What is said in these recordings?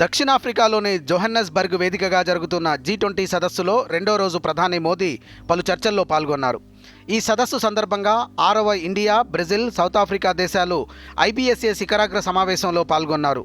దక్షిణాఫ్రికాలోని జోహన్నస్బర్గ్ వేదికగా జరుగుతున్న G twenty సదస్సులో రెండో రోజు ప్రధాని మోదీ పలు చర్చల్లో పాల్గొన్నారు. ఈ సదస్సు సందర్భంగా ఆరవ ఇండియా బ్రెజిల్ సౌత్ ఆఫ్రికా దేశాలు ఐబీఎస్ఏ శిఖరాగ్ర సమావేశంలో పాల్గొన్నారు.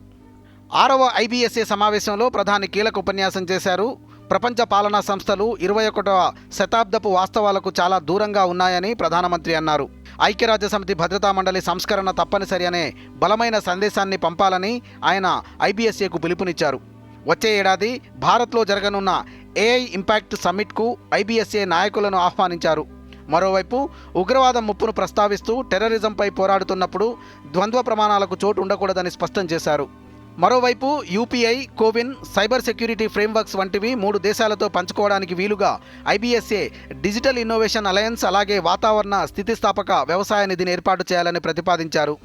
ఆరవ ఐబీఎస్ఏ సమావేశంలో ప్రధాని కీలక ఉపన్యాసం చేశారు. ప్రపంచ పాలనా సంస్థలు ఇరవై ఒకటవ శతాబ్దపు వాస్తవాలకు చాలా దూరంగా ఉన్నాయని ప్రధానమంత్రి అన్నారు. ఐక్యరాజ్య సమితి భద్రతా మండలి సంస్కరణ తప్పనిసరి అనే బలమైన సందేశాన్ని పంపాలని ఆయన ఐబీఎస్ఏకు పిలుపునిచ్చారు. వచ్చే ఏడాది భారత్లో జరగనున్న ఏఐ ఇంపాక్ట్ సమ్మిట్కు ఐబీఎస్ఏ నాయకులను ఆహ్వానించారు. మరోవైపు ఉగ్రవాదం ముప్పును ప్రస్తావిస్తూ టెర్రరిజంపై పోరాడుతున్నప్పుడు ద్వంద్వ ప్రమాణాలకు చోటు ఉండకూడదని స్పష్టం చేశారు. మరోవైపు UPI CoWIN cyber security frameworks వంటివి మూడు దేశాలతో పంచుకోవడానికి వీలుగా ఐబీఎస్ఏ డిజిటల్ ఇన్నోవేషన్ అలయన్స్ అలాగే వాతావరణ స్థితిస్థాపక వ్యవసాయ నిధిని ఏర్పాటు చేయాలని ప్రతిపాదించారు.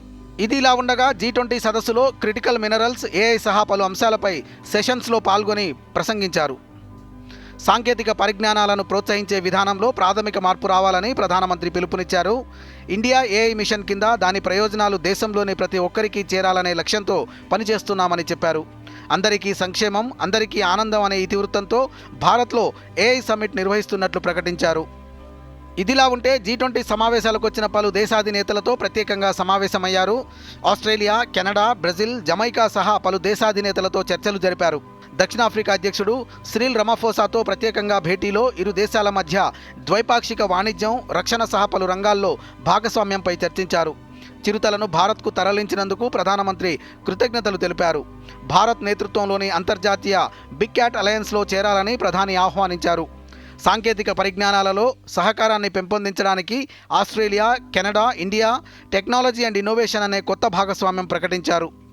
ఇది ఇలా ఉండగా జీ ట్వంటీ సదస్సులో క్రిటికల్ మినరల్స్ ఏఐ సహా పలు అంశాలపై సెషన్స్లో పాల్గొని ప్రసంగించారు. సాంకేతిక పరిజ్ఞానాలను ప్రోత్సహించే విధానంలో ప్రాథమిక మార్పు రావాలని ప్రధానమంత్రి పిలుపునిచ్చారు. ఇండియా ఏఐ మిషన్ కింద దాని ప్రయోజనాలు దేశంలోని ప్రతి ఒక్కరికి చేరాలనే లక్ష్యంతో పనిచేస్తున్నామని చెప్పారు. అందరికీ సంక్షేమం అందరికీ ఆనందం అనే ఇతివృత్తంతో భారత్లో ఏఐ సమ్మిట్ నిర్వహిస్తున్నట్లు ప్రకటించారు. ఇదిలా ఉంటే జీ ట్వంటీ సమావేశాలకు వచ్చిన పలు దేశాధినేతలతో ప్రత్యేకంగా సమావేశమయ్యారు. ఆస్ట్రేలియా కెనడా బ్రెజిల్ జమైకా సహా పలు దేశాధినేతలతో చర్చలు జరిపారు. దక్షిణాఫ్రికా అధ్యక్షుడు సిరిల్ రమఫోసాతో ప్రత్యేకంగా భేటీలో ఇరు దేశాల మధ్య ద్వైపాక్షిక వాణిజ్యం రక్షణ సహా పలు రంగాల్లో భాగస్వామ్యంపై చర్చించారు. చిరుతలను భారత్కు తరలించినందుకు ప్రధానమంత్రి కృతజ్ఞతలు తెలిపారు. భారత్ నేతృత్వంలోని అంతర్జాతీయ బిగ్ క్యాట్ అలయన్స్లో చేరాలని ప్రధాని ఆహ్వానించారు. సాంకేతిక పరిజ్ఞానాలలో సహకారాన్ని పెంపొందించడానికి Australia Canada India technology and innovation అనే కొత్త భాగస్వామ్యం ప్రకటించారు.